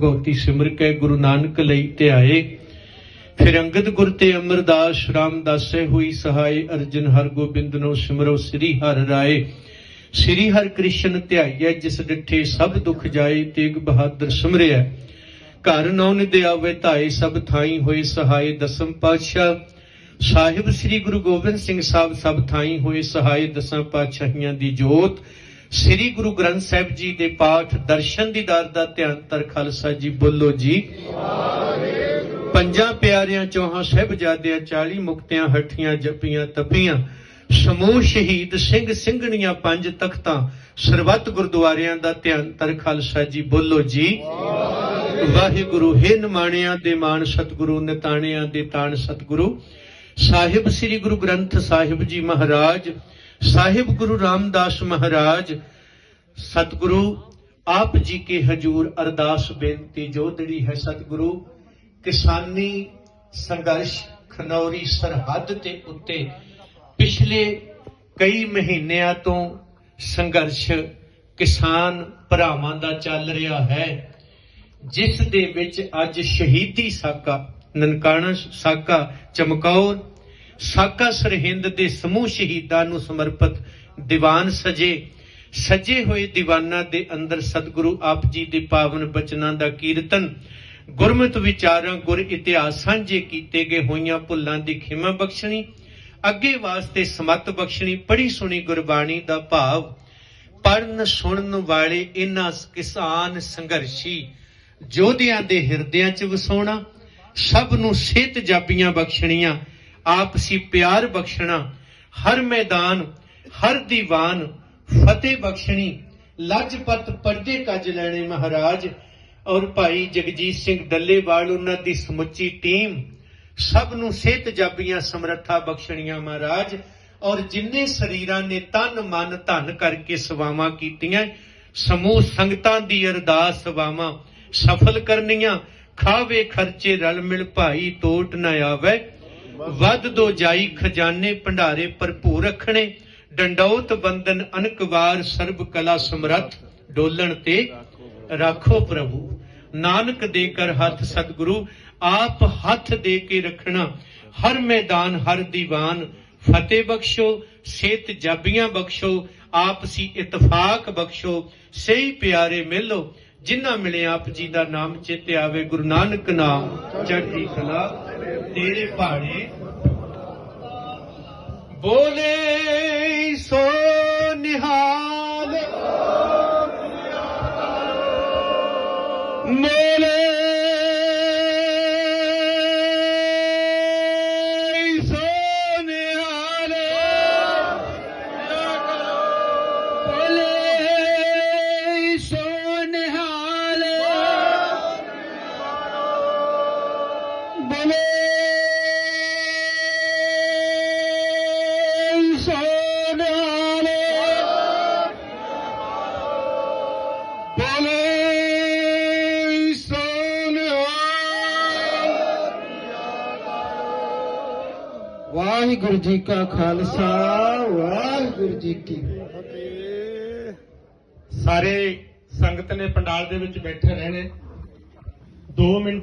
ਭਗਉਤੀ ਸਿਮਰ ਕੇ ਗੁਰੂ ਨਾਨਕ ਲਈ ਧਿਆਏ ਫਿਰ ਅੰਗਦ ਗੁਰ ਤੇ ਅਮਰਦਾਸ ਰਾਮਦਾਸੇ ਹੋਈ ਸਹਾਈ ਅਰਜਨ ਹਰ ਗੋਬਿੰਦ ਨੂੰ ਸਿਮਰੋ ਸ੍ਰੀ ਹਰਿ ਰਾਏ। ਸ੍ਰੀ ਹਰਿ ਕ੍ਰਿਸ਼ਨ ਧਿਆਈਐ ਜਿਸ ਡਿਠੇ ਸਭ ਦੁਖ ਜਾਏ, ਤੇਗ ਬਹਾਦਰ ਸਿਮਰਿਐ ਘਰ ਨੌਨ ਦੇ ਆਵੇ ਧਾਏ, ਸਭ ਥਾਈ ਹੋਏ ਸਹਾਈ ਦਸਮ ਪਾਤਸ਼ਾਹ। ਸਾਹਿਬ ਸ੍ਰੀ ਗੁਰੂ ਗੋਬਿੰਦ ਸਿੰਘ ਸਾਹਿਬ ਸਭ ਥਾਈ ਹੋਏ ਸਹਾਈ ਦਸਾਂ ਪਾਤਸ਼ਾਹੀਆਂ ਦੀ ਜੋਤ। ਸ੍ਰੀ ਗੁਰੂ ਗ੍ਰੰਥ ਸਾਹਿਬ ਜੀ ਦੇ ਪਾਠ ਦਰਸ਼ਨ ਦੀਦਾਰ ਦਾ ਧਿਆਨ ਤਰ ਖਾਲਸਾ ਜੀ ਬੋਲੋ ਜੀ। ਪੰਜਾਂ ਪਿਆਰਿਆਂ, ਚੌਹਾਂ ਸਾਹਿਬਜ਼ਾਦਿਆਂ 40 ਮੁਕਤਿਆਂ, ਹੱਠੀਆਂ, ਜਪੀਆਂ, ਤਪੀਆਂ, ਸਮੂਹ ਸ਼ਹੀਦ ਸਿੰਘ ਸਿੰਘਣੀਆਂ ਪੰਜ ਤਖਤਾਂ, ਸਰਬੱਤ ਗੁਰਦੁਆਰਿਆਂ ਦਾ ਧਿਆਨ ਤਰ ਖਾਲਸਾ ਜੀ ਬੋਲੋ ਜੀ। ਵਾਹਿਗੁਰੂ, ਹੈ ਨਿਮਾਣਿਆਂ ਦੇ ਮਾਣ ਸਤਿਗੁਰੂ, ਨਿਤਾਣਿਆਂ ਦੇ ਤਾਣ ਸਤਿਗੁਰੂ। ਸਾਹਿਬ ਸ੍ਰੀ ਗੁਰੂ ਗ੍ਰੰਥ ਸਾਹਿਬ ਜੀ ਮਹਾਰਾਜ ਸਾਹਿਬ ਗੁਰੂ ਰਾਮਦਾਸ ਮਹਾਰਾਜ, ਸਤਿਗੁਰੂ, ਆਪ ਜੀ ਕੇ ਹਜੂਰ ਅਰਦਾਸ ਬੇਨਤੀ ਜੋਦੜੀ ਹੈ ਸਤਿਗੁਰੂ, ਕਿਸਾਨੀ ਸੰਘਰਸ਼ ਖਨੌਰੀ ਸਰਹੱਦ ਤੇ ਉੱਤੇ ਪਿਛਲੇ ਕਈ ਮਹੀਨਿਆਂ ਤੋਂ ਸੰਘਰਸ਼ ਕਿਸਾਨ ਭਰਾਵਾਂ ਦਾ ਚੱਲ ਰਿਹਾ ਹੈ, ਜਿਸ ਦੇ ਵਿੱਚ ਅੱਜ ਸ਼ਹੀਦੀ ਸਾਕਾ, ਨਨਕਾਣਾ ਸਾਕਾ ਚਮਕੌਰ ਸਾਕਾ ਸਰਹਿੰਦ ਦੇ ਸਮੂਹ ਸ਼ਹੀਦਾਂ ਨੂੰ ਸਮਰਪਿਤ ਦੀਵਾਨ ਸਜੇ। ਸਜੇ ਹੋਏ ਦੀਵਾਨਾਂ ਦੇ ਅੰਦਰ ਸਤਿਗੁਰੂ ਆਪ ਜੀ ਦੇ ਪਾਵਨ ਬਚਨਾਂ ਦਾ ਕੀਰਤਨ, ਗੁਰਮਤਿ ਵਿਚਾਰਾਂ, ਗੁਰ ਇਤਿਹਾਸ ਸਾਂਝੇ ਕੀਤੇ ਗਏ ਹੋਈਆਂ ਭੁੱਲਾਂ ਦੀ ਖਿਮਾ ਬਖਸ਼ਣੀ, ਅੱਗੇ ਵਾਸਤੇ ਸਮਤ ਬਖਸ਼ਣੀ ਪੜੀ ਸੁਣੀ ਗੁਰਬਾਣੀ ਦਾ ਭਾਵ ਪੜਨ ਸੁਣਨ ਵਾਲੇ ਇਨ੍ਹਾਂ ਕਿਸਾਨ ਸੰਘਰਸ਼ੀ ਯੋਧਿਆਂ ਦੇ ਹਿਰਦਿਆਂ 'ਚ ਵਸਾਉਣਾ, ਸਭ ਨੂੰ ਸਿਹਤ ਜਾਬੀਆਂ ਬਖਸ਼ਣੀਆਂ ਆਪਸੀ ਪਿਆਰ ਬਖਸ਼ਣਾ, ਹਰ ਮੈਦਾਨ, ਹਰ ਦੀਵਾਨ, ਫਤਿਹ ਬਖਸ਼ਣੀ। ਲਜਪਤ ਪਰਦੇ ਕੱਜ ਲੈਣੇ ਮਹਾਰਾਜ, ਔਰ ਭਾਈ ਜਗਜੀਤ ਸਿੰਘ ਡੱਲੇਵਾਲ, ਉਹਨਾਂ ਦੀ ਸਮੁੱਚੀ ਟੀਮ, ਸਭ ਨੂੰ ਸਿਹਤ ਜਾਬੀਆਂ ਸਮਰੱਥਾ ਬਖਸ਼ਣੀਆਂ ਮਹਾਰਾਜ, ਔਰ ਜਿੰਨੇ ਸਰੀਰਾਂ ਨੇ ਤਨ, ਮਨ, ਧਨ ਕਰਕੇ ਸੇਵਾਵਾਂ ਕੀਤੀਆਂ, ਸਮੂਹ ਸੰਗਤਾਂ ਦੀ ਅਰਦਾਸ ਸੇਵਾਵਾਂ ਸਫਲ ਕਰਨੀਆਂ, ਖਾਵੇ ਖਰਚੇ ਰਲ ਮਿਲ ਭਾਈ ਟੋਟ ਨਾ ਆਵੇ। ਵੱਧ ਦੋ ਜਾਈ ਖਜ਼ਾਨੇ ਭੰਡਾਰੇ ਭਰਪੂਰ ਰੱਖਣੇ, ਡੰਡੌਤ ਬੰਦਨ ਅਨਕਵਾਰ ਸਰਬ ਕਲਾ ਸਮਰੱਥ, ਡੋਲਣ ਤੇ ਰੱਖੋ ਪ੍ਰਭੂ। ਨਾਨਕ ਦੇ ਕਰ ਹੱਥ ਸਤਿਗੁਰੂ, ਆਪ ਹੱਥ ਦੇ ਕੇ ਰੱਖਣਾ। ਹਰ ਮੈਦਾਨ, ਹਰ ਦੀਵਾਨ ਫਤਿਹ ਬਖਸ਼ੋ, ਸਿਹਤ ਜਾਬੀਆਂ ਬਖਸ਼ੋ, ਆਪਸੀ ਇਤਫਾਕ ਬਖਸ਼ੋ, ਸਹੀ ਪਿਆਰੇ ਮਿਲੋ। ਜਿਨ੍ਹਾਂ ਮਿਲੇ ਆਪ ਜੀ ਦਾ ਨਾਮ ਚੇਤੇ ਆਵੇ, ਗੁਰੂ ਨਾਨਕ ਨਾਮ, ਚੜ੍ਹਦੀ ਕਲਾ, ਤੇਰੇ ਪਹਾੜੇ ਬੋਲੇ ਸੋ ਨਿਹਾਲ। ਮੋਲੇ ਬੋਲੇ ਸੋ ਵਾਹਿਗੁਰੂ ਜੀ ਕਾ ਖਾਲਸਾ ਵਾਹਿਗੁਰੂ ਜੀ ਕੀ ਫਤਿਹ ਸਾਰੇ ਸੰਗਤ ਨੇ ਪੰਡਾਲ ਦੇ ਵਿੱਚ ਬੈਠੇ ਰਹਿਣੇ। 2 ਮਿੰਟ